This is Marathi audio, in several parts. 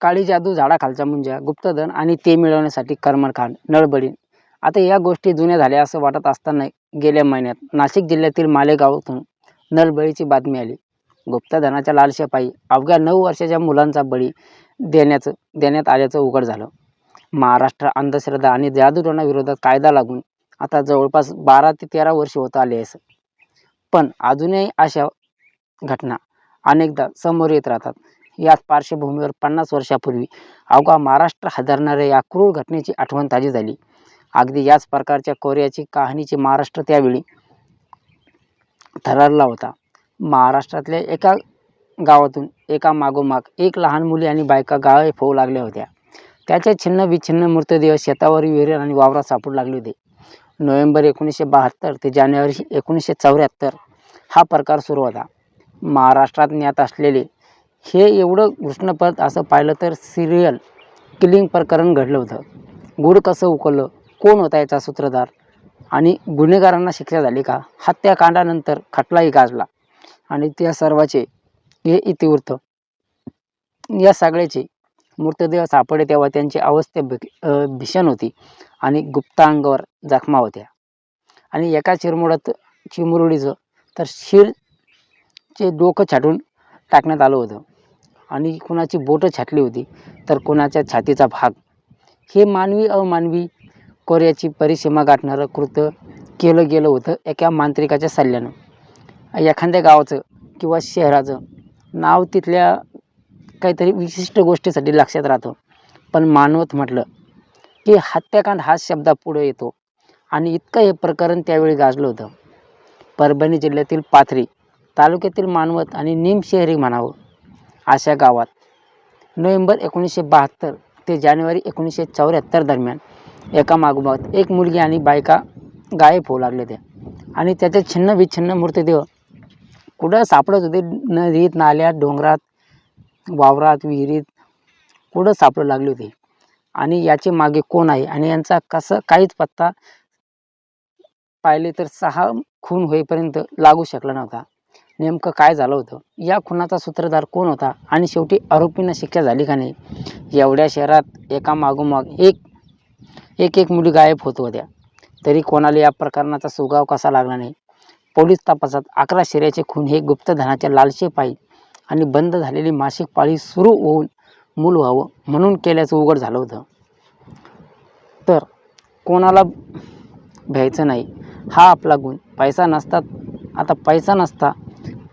काळी जादू झाडाखालच्या मुंज्या गुप्तधन आणि ते मिळवण्यासाठी कर्मकांड नळबळी आता या गोष्टी जुन्या झाल्या असं वाटत असताना गेल्या महिन्यात नाशिक जिल्ह्यातील मालेगावातून नळबळीची बातमी आली. गुप्तधनाच्या लालशेपायी अवघ्या नऊ वर्षाच्या मुलांचा बळी देण्याचं देण्यात आल्याचं उघड झालं. महाराष्ट्र अंधश्रद्धा आणि जादूटोणाविरोधात कायदा लागून आता जवळपास बारा ते तेरा वर्ष होत आले असं. पण अजूनही अशा घटना अनेकदा समोर येत राहतात. याच पार्श्वभूमीवर पन्नास वर्षापूर्वी अवघा महाराष्ट्र हादरणाऱ्या या क्रूर घटनेची आठवण ताजी झाली. अगदी याच प्रकारच्या कोऱ्याची कहाणीची महाराष्ट्र त्यावेळी थरारला होता. महाराष्ट्रातल्या एका गावातून एका मागोमाग एक लहान मुली आणि बायका गावे फोवू लागल्या होत्या. त्याचे छिन्न विछिन्न मृतदेह शेतावर विहीर आणि वावरात सापडू लागले होते. नोव्हेंबर एकोणीसशे बहात्तर ते जानेवारी एकोणीसशे चौऱ्याहत्तर हा प्रकार सुरू होता. महाराष्ट्रात ज्ञात असलेले हे एवढं घृष्णपद असं पाहिलं तर सिरियल किलिंग प्रकरण घडलं होतं. गुड कसं उकललं? कोण होता याचा सूत्रधार? आणि गुन्हेगारांना शिक्षा झाली का? हत्याकांडानंतर खटलाही गाजला. आणि त्या सर्वाचे हे इतिवृत्त. या सगळ्याचे मृतदेह सापडले तेव्हा त्यांची अवस्था भि भीषण होती आणि गुप्तांगावर जखमा होत्या. आणि एका चिरमुडात चिमुरडीचं तर शिरचे डोकं छाटून टाकण्यात आलं होतं. आणि कुणाची बोटं छाटली होती तर कुणाच्या छातीचा भाग. हे मानवी अमानवी कोऱ्याची परिसीमा गाठणारं कृत्य केलं गेलं होतं एका मांत्रिकाच्या सल्ल्यानं. एखाद्या गावाचं किंवा शहराचं नाव तिथल्या काहीतरी विशिष्ट गोष्टीसाठी लक्षात राहतं. पण मानवत म्हटलं की हत्याकांड हा शब्द पुढे येतो आणि इतकं हे प्रकरण त्यावेळी गाजलं होतं. परभणी जिल्ह्यातील पाथरी तालुक्यातील मानवत आणि निम शहरी म्हणावं. अशा गावात. नोव्हेंबर एकोणीसशे बहात्तर ते जानेवारी एकोणीसशे चौऱ्याहत्तर दरम्यान एका मागोमाग एक मुलगी आणि बायका गायब होऊ लागले होते. आणि त्याचे छिन्न विछिन्न मृतदेह कुठं सापडत होते नदीत नाल्यात डोंगरात वावरात विहिरीत कुठं सापडू लागले होते? आणि याचे मागे कोण आहे? आणि यांचा कसं काहीच पत्ता पाहिले तर सहा खून होईपर्यंत लागू शकला नव्हता. नेमकं काय झालं होतं? या खुनाचा सूत्रधार कोण होता? आणि शेवटी आरोपींना शिक्षा झाली का नाही? एवढ्या शहरात एका मागोमाग एक एक एक मुली गायब होत होत्या. तरी कोणाला या प्रकरणाचा सुगाव कसा लागला नाही? पोलीस तपासात अकरा शेऱ्याचे खून हे गुप्तधनाच्या लालशेपायी आणि बंद झालेली मासिक पाळी सुरू होऊन मूल व्हावं म्हणून केल्याचं उघड झालं होतं. तर कोणाला भ्यायचं नाही? हा आपला गुण. पैसा नसता आता पैसा नसता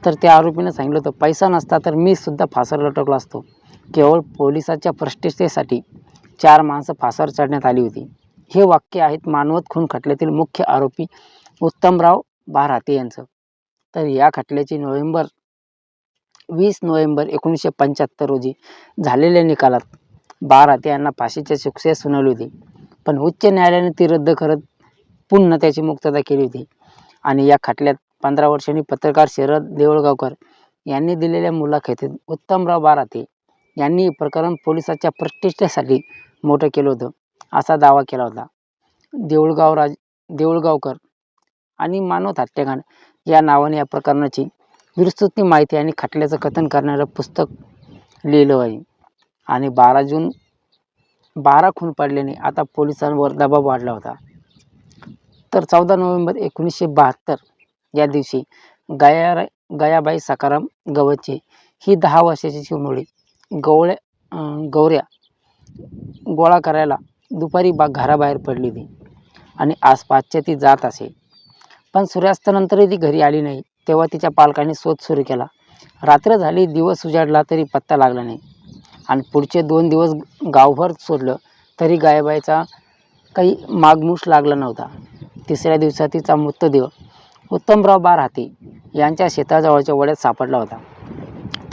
तर त्या आरोपीनं सांगितलं होतं पैसा नसता तर मी सुद्धा फासावर लटकलो असतो. केवळ पोलिसाच्या प्रतिष्ठेसाठी चार माणसं फासावर चढण्यात आली होती. हे वाक्य आहेत मानवत खून खटल्यातील मुख्य आरोपी उत्तमराव बाराते यांचं. तर या खटल्याची नोव्हेंबर वीस नोव्हेंबर एकोणीसशे पंच्याहत्तर रोजी झालेल्या निकालात बाराते यांना फाशीच्या शिक्षा सुनावली होती. पण उच्च न्यायालयाने ती रद्द करत पुन्हा त्याची मुक्तता केली होती. आणि या खटल्यात पंधरा वर्षांनी पत्रकार शरद देवळगावकर यांनी दिलेल्या मुलाखतीत उत्तमराव बाराते यांनी प्रकरण पोलिसाच्या प्रतिष्ठेसाठी मोठं केलं होतं असा दावा केला होता. देऊळगाव राज देऊळगावकर आणि मानवत हत्याकांड या नावाने या प्रकरणाची विस्तृत माहिती आणि खटल्याचं कथन करणारं पुस्तक लिहिलं आहे. आणि बारा जून बारा खून पडल्याने आता पोलिसांवर दबाव वाढला होता. तर चौदा नोव्हेंबर एकोणीसशे बहात्तर या दिवशी गया गयाबाई सकाराम गवचे ही दहा वर्षाची चिमुरडी गवळ्या गौऱ्या गोळा करायला दुपारी बा घराबाहेर पडली होती आणि आसपासच्या ती जात असे. पण सूर्यास्तानंतरही ती घरी आली नाही तेव्हा तिच्या पालकांनी शोध सुरू केला. रात्र झाली दिवस उजाडला तरी पत्ता लागला नाही. आणि पुढचे दोन दिवस गावभर शोधलं तरी गायबाईचा काही मागमूस लागला नव्हता. तिसऱ्या दिवसा तिचा मृतदेह उत्तमराव बारहाते यांच्या शेताजवळच्या वड्यात सापडला होता.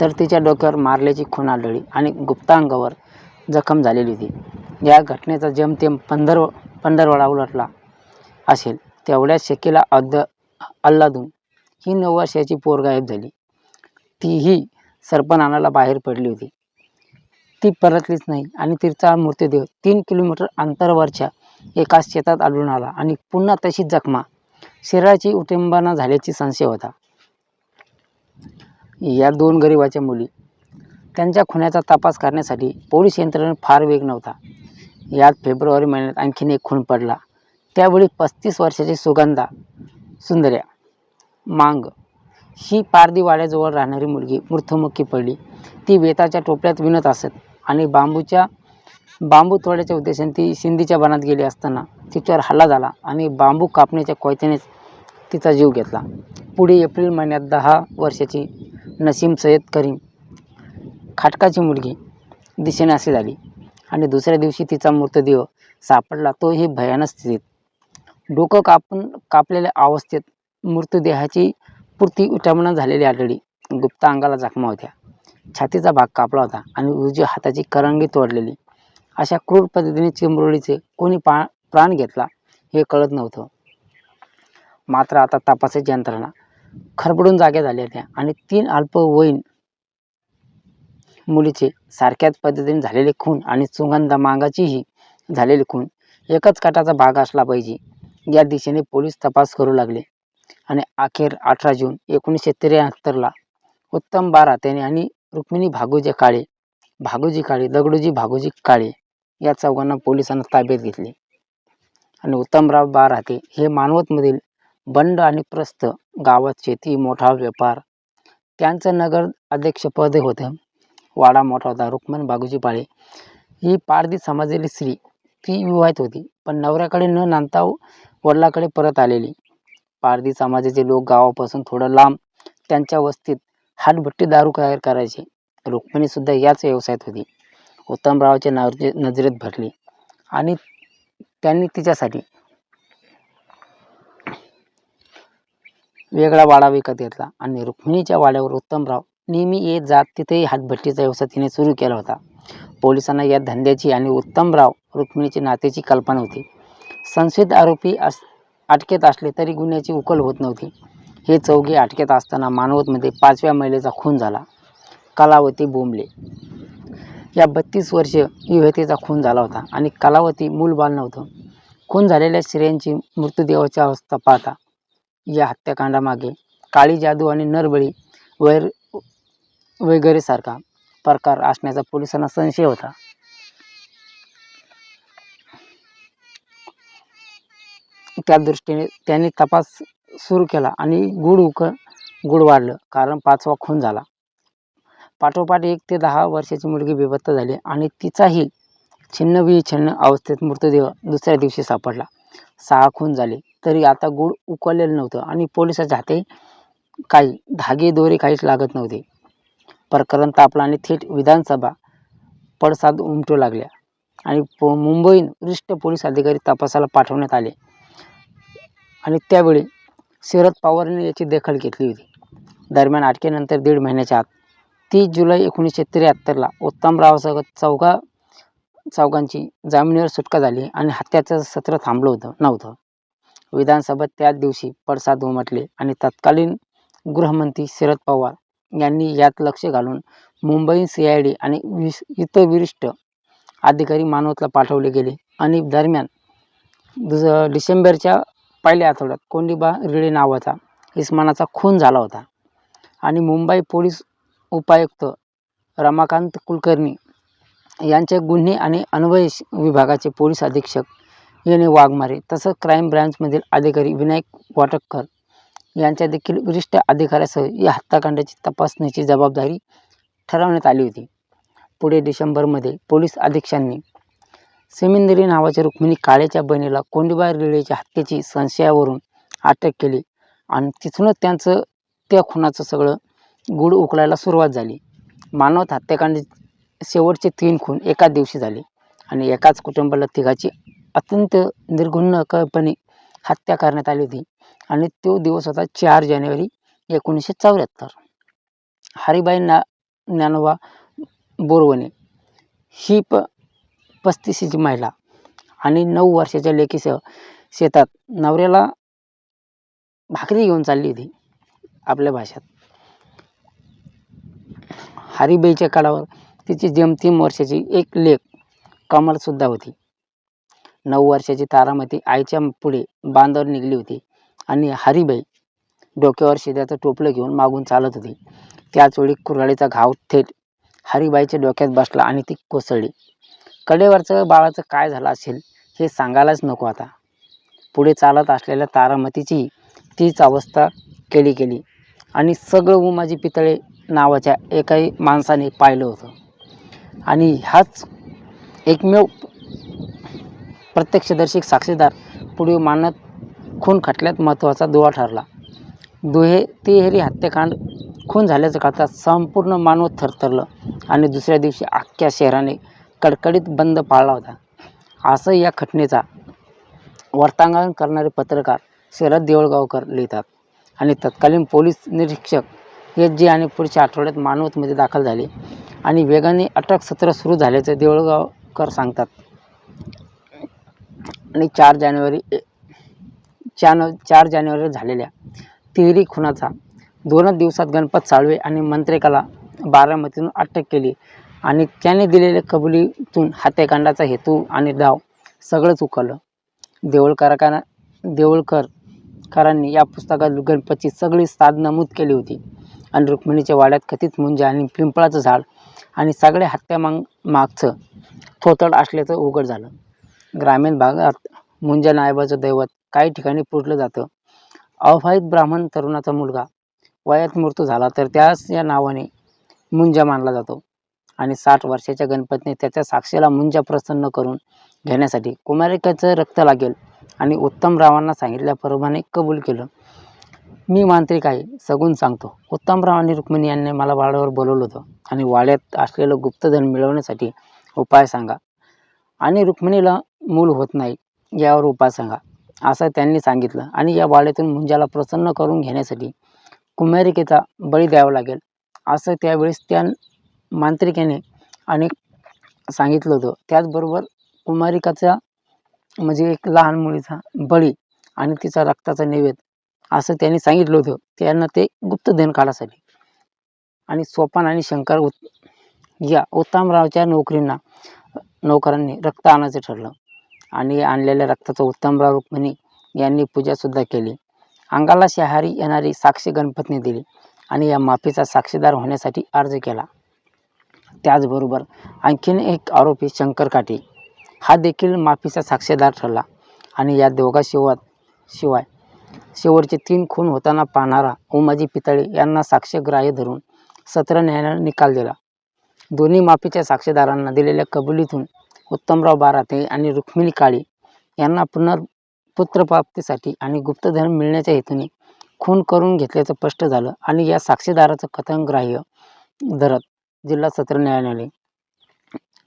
तर तिच्या डोक्यावर मारल्याची खून आढळली आणि गुप्तांगावर जखम झालेली होती. या घटनेचा जेमतेम पंधर पंधरवडा उलटला असेल तेवढ्या शकीला अद्द अल्लादून ही नऊ वर्षाची पोर गायब झाली. तीही सर्पनानाला बाहेर पडली होती. ती परतलीच नाही आणि तिचा मृतदेह तीन किलोमीटर अंतरावरच्या एका शेतात आढळून आला आणि पुन्हा तशीच जखमा शरीराची उटंबना झाल्याची संशय होता. या दोन गरिबाच्या मुली त्यांच्या खुन्याचा तपास करण्यासाठी पोलीस यंत्रणेत फार वेग नव्हता. यात फेब्रुवारी महिन्यात आणखीन एक खून पडला. त्यावेळी पस्तीस वर्षाची सुगंधा सुंदर्या मांग ही पारधी वाड्याजवळ राहणारी मुलगी मृत्युमुखी पडली. ती वेताच्या टोपल्यात विणत असत आणि बांबूच्या बांबू तोड्याच्या उद्देशाने ती सिंधीच्या बनात गेली असताना तिच्यावर हल्ला झाला आणि बांबू कापण्याच्या कोयत्यानेच तिचा जीव घेतला. पुढे एप्रिल महिन्यात दहा वर्षाची नसीम सय्यद करीम खाटकाची मुलगी दिशेने झाली आणि दुसऱ्या दिवशी तिचा मृतदेह सापडला. तोही भयानक स्थितीत. डोकं कापून कापलेल्या अवस्थेत मृतदेहाची पुरती विटंबना झालेली आढळली. गुप्ता अंगाला जखमा होत्या. छातीचा भाग कापला होता आणि उजव्या हाताची करंगी तोडलेली. अशा क्रूर पद्धतीने चिंबरोळीचे कोणी पा प्राण घेतला हे कळत नव्हतं. मात्र आता तपासाची यंत्रणा खरबडून जाग्या झाल्या होत्या आणि तीन अल्पवयीन मुलीचे सारख्याच पद्धतीने झालेले खून आणि सुगंध मांगाचीही झालेली खून एकच काटाचा भाग असला पाहिजे. या दिशेने पोलीस तपास करू लागले. आणि अखेर अठरा जून एकोणीसशे त्र्याहत्तरला उत्तम बारात्याने आणि रुक्मिणी भागोजी काळे भागोजी काळे दगडोजी भागोजी काळे या चौघांना पोलिसांना ताब्यात घेतले. आणि उत्तमराव बाराते हे मानवतमधील बंड आणि प्रस्थ गावात शेती मोठा व्यापार. त्यांचं नगर अध्यक्षपद होतं. वाडा मोठा होता. रुक्मन बागुजी पाळे. ही पारधी समाजातील स्त्री. ती विवाहित होती. पण नवऱ्याकडे न नांदता वडिलाकडे परत आलेली. पारधी समाजाचे लोक गावापासून थोडं लांब त्यांच्या वस्तीत हातभट्टी दारू तयार करायचे. रुक्मिणी सुद्धा याच व्यवसायात होती. उत्तमरावाच्या नजरे नजरेत भरली. आणि त्यांनी तिच्यासाठी वेगळा वाडा विकत घेतला आणि रुक्मिणीच्या वाड्यावर उत्तमराव नेहमी येत जात तिथेही हातभट्टीचा व्यवसाय तिने सुरू केला होता. पोलिसांना या धंद्याची आणि उत्तमराव रुक्मिणीची नातेची कल्पना होती. संशयित आरोपी अस अटकेत असले तरी गुन्ह्याची उकल होत नव्हती. हे चौघे अटकेत असताना मानवतमध्ये पाचव्या महिलेचा खून झाला. कलावती बोंबले. या बत्तीस वर्ष युवतीचा खून झाला होता आणि कलावती मूलबाल नव्हतं. खून झालेल्या स्त्रियांची मृत्यूदेहाची अवस्था पाहता या हत्याकांडामागे काळी जादू आणि नरबळी वैर वगैरेसारखा प्रकार असण्याचा पोलिसांना संशय होता. त्या दृष्टीने त्यांनी तपास सुरू केला आणि गुड उक गुड वाढलं. कारण पाचवा खून झाला. पाठोपाठ एक ते दहा वर्षाची मुलगी बेपत्ता झाली आणि तिचाही छिन्न विछिन्न अवस्थेत मृतदेह दुसऱ्या दिवशी सापडला. सहा खून झाले. तरी आता गुळ उकळलेलं नव्हतं आणि पोलिसाच्या हाती काही धागे दोरे काहीच लागत नव्हते. प्रकरण तापलं आणि थेट विधानसभा पडसाद उमटू लागल्या आणि पो मुंबईहून वरिष्ठ पोलीस अधिकारी तपासाला पाठवण्यात आले. आणि त्यावेळी शरद पवारने याची दखल घेतली होती. दरम्यान अटकेनंतर दीड महिन्याच्या आत तीस जुलै एकोणीसशे त्र्याहत्तरला उत्तमरावसह चौघा चौघांची जामिनीवर सुटका झाली आणि हत्याचं सत्र थांबलं होतं नव्हतं. विधानसभेत त्याच दिवशी पडसाद उमटले आणि तत्कालीन गृहमंत्री शरद पवार यांनी यात लक्ष घालून मुंबई सी आय डी आणि विस इतर वरिष्ठ अधिकारी मानवतला पाठवले गेले. आणि दरम्यान दुस डिसेंबरच्या पहिल्या आठवड्यात कोंडिबा रिळे नावाचा इस्मानाचा खून झाला होता. आणि मुंबई पोलीस उपायुक्त रमाकांत कुलकर्णी यांचे गुन्हे आणि अन्वय विभागाचे पोलीस अधीक्षक याने वाघमारे. तसंच क्राईम ब्रँचमधील अधिकारी विनायक वाटककर यांच्या देखील वरिष्ठ अधिकाऱ्यासह या हत्याकांडाची तपासणीची जबाबदारी ठरवण्यात आली होती. पुढे डिसेंबरमध्ये पोलीस अधीक्षांनी सेमिंदरी नावाच्या रुक्मिणी काळेच्या बहिणीला कोंडीबा रेळेच्या हत्येची संशयावरून अटक केली आणि तिथूनच त्यांचं त्या खुनाचं सगळं गुढ उकळायला सुरुवात झाली. मानवत हत्याकांड शेवटचे तीन खून एकाच दिवशी झाले आणि एकाच कुटुंबाला तिघाची अत्यंत निर्गुणपणे हत्या करण्यात आली होती. आणि तो दिवस होता चार जानेवारी एकोणीसशे चौऱ्याहत्तर. हरिबाई ना ज्ञानोबा बोरवणे ही प पस्तीसची महिला आणि नऊ वर्षाच्या लेकीसह शेतात नवऱ्याला भाकरी घेऊन चालली होती आपल्या भाषेत. हरिबाईच्या काळावर तिची जेमतेम वर्षाची एक लेक कमलसुद्धा होती. नऊ वर्षाची तारामती आईच्या पुढे बांधावर निघली होती. आणि हरिबाई डोक्यावर शिद्याचं टोपलं घेऊन मागून चालत होती. त्याचवेळी कुऱ्हाडीचा घाव थेट हरीबाईच्या डोक्यात बसला आणि ती कोसळली. कडेवरचं बाळाचं काय झालं असेल हे सांगायलाच नको आता. पुढे चालत असलेल्या तारामतीची तीच अवस्था केली गेली. आणि सगळं उमाजी पितळे नावाच्या एकाही माणसाने पाहिलं होतं. आणि ह्याच एकमेव प्रत्यक्षदर्शी साक्षीदार पुढील मानत खून खटल्यात महत्त्वाचा दुवा ठरला. दुहे तिहेरी हत्याकांड खून झाल्याचं कळता संपूर्ण मानव थरथरलं आणि दुसऱ्या दिवशी अख्ख्या शहराने कडकडीत बंद पाळला होता. असं या घटनेचा वार्तांकन करणारे पत्रकार शरद देवळगावकर लिहितात आणि तत्कालीन पोलीस निरीक्षक एच जी आणि पुढच्या आठवड्यात मानवतमध्ये दाखल झाले आणि वेगाने अटक सत्र सुरू झाल्याचं देवळगावकर सांगतात. आणि चार जानेवारी ए- चार चार जानेवारी झालेल्या तिहेरी खुनाचा दोनच दिवसात गणपत साळवे आणि मंत्रेकाला बारामतीतून अटक केली आणि त्याने दिलेल्या कबुलीतून हत्याकांडाचा हेतू आणि डाव सगळंच उकळलं देवळकरांना देऊळकरकरांनी या पुस्तकात गणपतची सगळी साध नमूद केली होती आणि रुक्मिणीच्या वाड्यात कथित मुंजे आणि पिंपळाचं झाड आणि सगळ्या हत्यामाग मागचं थोतड असल्याचं उघड झालं. ग्रामीण भागात मुंजा नायबाचं दैवत काही ठिकाणी पुजलं जातं. अवहित ब्राह्मण तरुणाचा मुलगा. वयात मृत्यू झाला तर त्यास या नावाने मुंजा मानला जातो. आणि साठ वर्षाच्या गणपतीने त्याच्या साक्षीला मुंजा प्रसन्न करून घेण्यासाठी कुमारिकाचं रक्त लागेल आणि उत्तमरावांना सांगितल्याप्रमाणे कबूल केलं. मी मांत्रिक आहे सगून सांगतो. उत्तमराव आणि रुक्मिणी यांनी मला वाड्यावर बोलवलं होतं. आणि वाड्यात असलेलं गुप्तधन मिळवण्यासाठी उपाय सांगा. आणि रुक्मिणीला मूल होत नाही यावर उपाय सांगा. असं त्यांनी सांगितलं आणि या वाड्यातून मुंजाला प्रसन्न करून घेण्यासाठी कुमारिकेचा बळी द्यावा लागेल. असं त्यावेळेस त्या मांत्रिकेने आणि सांगितलं होतं. त्याचबरोबर कुमारिकाचा म्हणजे एक लहान मुलीचा बळी आणि तिचा रक्ताचा नैवेद्य असं त्यांनी सांगितलं होतं. त्यांना ते गुप्तधन काढासाठी आणि सोपान आणि शंकर उत या उत्तमरावच्या नोकरींना नोकरांनी रक्त आणायचं ठरलं. आणि आणलेल्या रक्ताचा उत्तमराव रुक्मिणी यांनी पूजासुद्धा केली. अंगाला शहारी येणारी साक्षी गणपतीने दिली आणि या माफीचा साक्षीदार होण्यासाठी अर्ज केला. त्याचबरोबर आणखीन एक आरोपी शंकर काटे हा देखील माफीचा साक्षीदार ठरला आणि या दोघा शिवाय शिवाय शेवटचे तीन खून होताना पाहणारा उमाजी पितळे यांना साक्षग्राह्य धरून सत्र न्यायालयाने निकाल दिला. दोन्ही माफीच्या साक्षीदारांना दिलेल्या कबुलीतून उत्तमराव बाराते आणि रुक्मिणी काळे यांना पुनर् पुत्रप्राप्तीसाठी आणि गुप्तधन मिळण्याच्या हेतूने खून करून घेतल्याचं स्पष्ट झालं आणि या साक्षीदाराचं कथन ग्राह्य धरत जिल्हा सत्र न्यायालयाने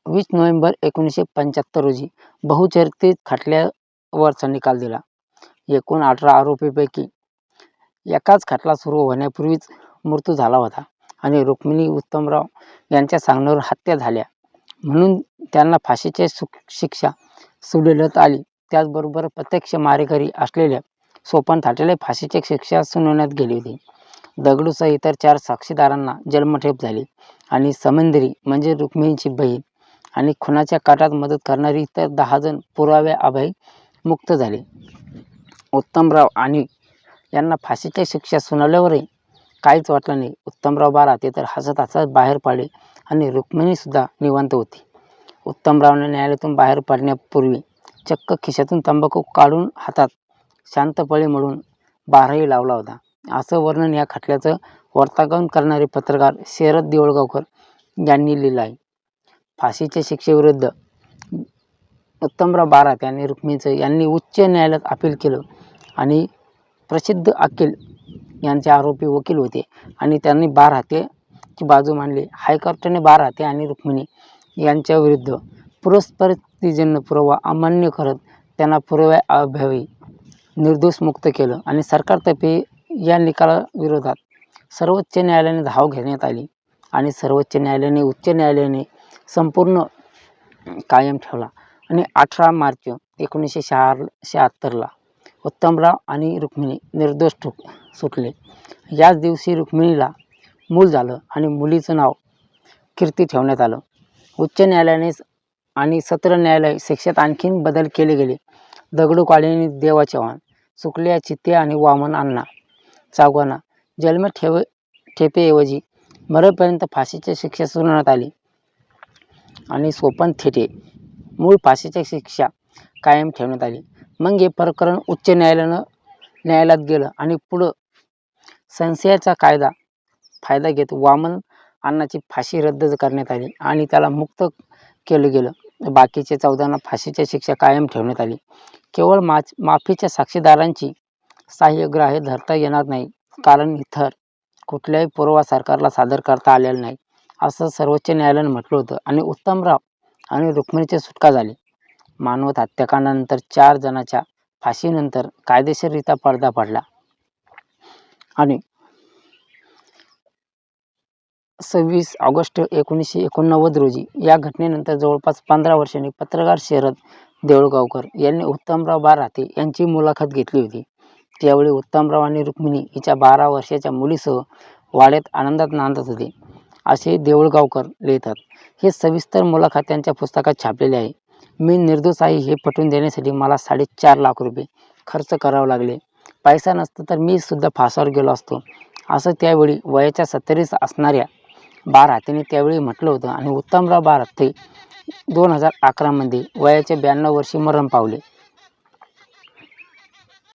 वीस नोव्हेंबर एकोणीसशे पंच्याहत्तर रोजी बहुचर्चित खटल्यावरचा निकाल दिला. एकूण अठरा आरोपीपैकी एकाच खटला सुरू होण्यापूर्वीच मृत्यू झाला होता आणि रुक्मिणी उत्तमराव यांच्या सांगण्यावर हत्या झाल्या. म्हणून त्यांना फाशीची सु शिक्षा सुलभत आली. त्याचबरोबर प्रत्यक्ष मारेकरी असलेल्या सोपान थाटेला फाशीची शिक्षा सुनावण्यात गेली होती. दगडूसह इतर चार साक्षीदारांना जन्मठेप झाली आणि समंदरी म्हणजे रुक्मिणीची बहीण आणि खुनाच्या काटात मदत करणारी इतर दहा जण पुराव्याअभावी मुक्त झाले. उत्तमराव आणि यांना फाशीची शिक्षा सुनावल्यावरही काहीच वाटलं नाही. उत्तमराव बारा ते तर हसत हसत बाहेर पडले. आणि रुक्मिणीसुद्धा निवांत होती. उत्तमरावने न्यायालयातून बाहेर पडण्यापूर्वी चक्क खिशातून तंबाखू काढून हातात शांतपणे म्हणून बारही लावला होता. असं वर्णन या खटल्याचं वार्तांकन करणारे पत्रकार शरद देवळगावकर यांनी लिहिलं आहे. फाशीच्या शिक्षेविरुद्ध उत्तमराव बारात यांनी रुक्मिणीचं यांनी उच्च न्यायालयात अपील केलं आणि प्रसिद्ध अकील यांचे आरोपी वकील होते आणि त्यांनी ची बाजू मांडली. हायकोर्टाने बाराते आणि रुक्मिणी यांच्या विरुद्ध पुरावा अमान्य करत त्यांना पुराव्याअभावी निर्दोष मुक्त केलं आणि सरकारतर्फे या निकालाविरोधात सर्वोच्च न्यायालयाने धाव घेण्यात आली आणि सर्वोच्च न्यायालयाने उच्च न्यायालयाने संपूर्ण कायम ठेवला आणि अठरा मार्च एकोणीसशे शहा शहात्तरला उत्तमराव आणि रुक्मिणी निर्दोष ठुक सुटले. याच दिवशी रुक्मिणीला मूल झालं आणि मुलीचं नाव कीर्ती ठेवण्यात आलं. उच्च न्यायालयाने आणि सत्र न्यायालय शिक्षेत आणखीन बदल केले गेले. दगडू काळेंनी देवा चव्हाण सुकल्या चित्ते आणि वामन अण्णा चागवाना जन्म ठेव ठेपेऐवजी मरेपर्यंत फाशीची शिक्षा सुनावण्यात आली. आणि सोपन थेटे मूळ फाशीची शिक्षा कायम ठेवण्यात आली. मग हे प्रकरण उच्च न्यायालयानं न्यायालयात गेलं आणि पुढं संशयाचा कायदा फायदा घेत. वामन अण्णाची फाशी रद्द करण्यात आली आणि त्याला मुक्त केलं गेलं. बाकीचे चौदांना फाशीची शिक्षा कायम ठेवण्यात आली. केवळ माच माफीच्या साक्षीदारांची सहाय्यग्राह्य धरता येणार नाही. कारण इतर कुठल्याही पुरावा सरकारला सादर करता आलेला नाही. असं सर्वोच्च न्यायालयानं म्हटलं होतं आणि उत्तमराव आणि रुक्मिणीची सुटका झाली. मानवत हत्याकांडानंतर चार जणांच्या फाशीनंतर कायदेशीररित्या पडदा पडला. आणि सव्वीस ऑगस्ट एकोणीसशे एकोणनव्वद रोजी या घटनेनंतर जवळपास पंधरा वर्षांनी पत्रकार शरद देऊळगावकर यांनी उत्तमराव बाराते यांची मुलाखत घेतली होती. त्यावेळी उत्तमराव आणि रुक्मिणी हिच्या बारा वर्षाच्या मुलीसह वाड्यात आनंदात नांदत होते. असे देऊळगावकर लिहितात हे सविस्तर मुलाखत त्यांच्या पुस्तकात छापलेले आहे. मी निर्दोष आहे हे पटवून देण्यासाठी मला साडेचार लाख रुपये खर्च करावे लागले. पैसा नसता तर मी सुद्धा फासावर गेलो असतो. असं त्यावेळी वयाच्या सत्तरीस असणाऱ्या बार हातीने त्यावेळी म्हटलं होतं. आणि उत्तमराव बार ते दोन हजार अकरामध्ये वयाच्या ब्याण्णव वर्षी मरण पावले.